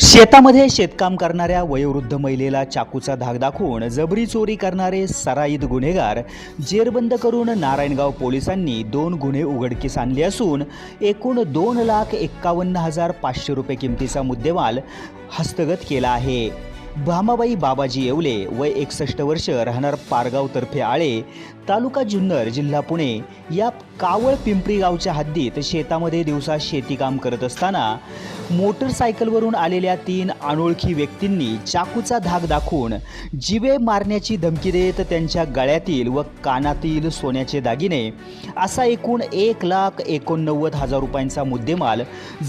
शेतामध्ये शेतकाम करणाऱ्या वयोवृद्ध महिलेला चाकूचा धाक दाखवून जबरी चोरी करणारे सराईत गुन्हेगार जेरबंद करून नारायणगाव पोलिसांनी दोन गुन्हे उघडकीस आणले असून एकूण दोन लाख एक्कावन्न हजार पाचशे रुपये किमतीचा मुद्देमाल हस्तगत केला आहे. भामाबाई बाबाजी येवले वय एकसष्ट वर्ष राहणार पारगाव तर्फे आळे तालुका जुन्नर जिल्हा पुणे. या कावळ पिंपरी गावच्या हद्दीत शेतामध्ये दिवसा शेतीकाम करत असताना मोटरसायकलवरून आलेल्या तीन अनोळखी व्यक्तींनी चाकूचा धाक दाखवून जिवे मारण्याची धमकी देत त्यांच्या गळ्यातील व कानातील सोन्याचे दागिने असा एकूण एक लाख एकोणनव्वद हजार रुपयांचा मुद्देमाल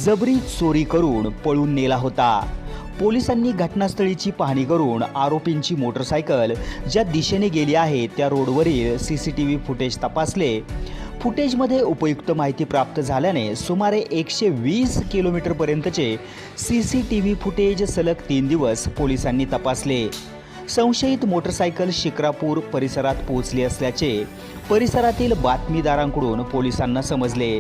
जबरी चोरी करून पळून नेला होता. पोलिसांनी घटनास्थळीची पाहणी करून आरोपींची मोटरसायकल ज्या दिशेने गेली आहे त्या रोडवरील C C T V footage तपासले. फुटेजमध्ये उपयुक्त माहिती प्राप्त झाल्याने सुमारे एकशे वीस किलोमीटरपर्यंतचे C C T V footage सलग तीन दिवस पोलिसांनी तपासले. संशयित मोटरसायकल शिक्रापूर परिसरात पोहोचली असल्याचे परिसरातील बातमीदारांकडून पोलिसांना समजले.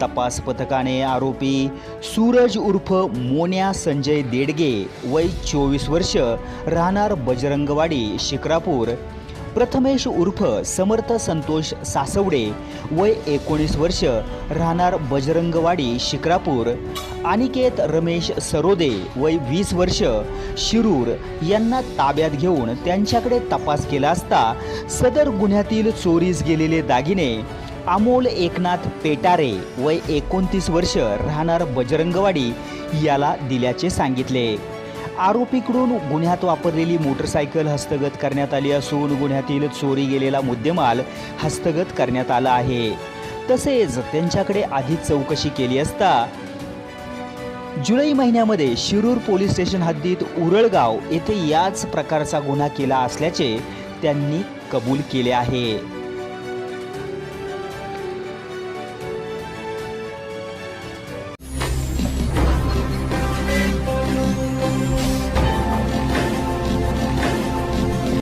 तपास पथकाने आरोपी सूरज उर्फ मोन्या संजय देडगे वय चोवीस वर्ष राहणार बजरंगवाडी शिक्रापूर. प्रथमेश उर्फ समर्थ संतोष सासवडे वय एकोणीस वर्ष राहणार बजरंगवाडी शिक्रापूर. अनिकेत रमेश सरोदे वय वीस वर्ष शिरूर. यांना ताब्यात घेऊन त्यांच्याकडे तपास केला असता सदर गुन्ह्यातील चोरीस गेलेले दागिने अमोल एकनाथ पेटारे वय एकोणतीस वर्ष राहणार बजरंगवाडी याला दिल्याचे सांगितले. आरोपीकडून गुन्ह्यात वापरलेली मोटरसायकल हस्तगत करण्यात आली असून गुन्ह्यातील चोरी गेलेला मुद्देमाल हस्तगत करण्यात आला आहे. तसेच त्यांच्याकडे आधीच चौकशी केली असता जुलै महिन्यामध्ये शिरूर पोलीस स्टेशन हद्दीत उरळगाव येथे याच प्रकारचा गुन्हा केला असल्याचे त्यांनी कबूल केले आहे.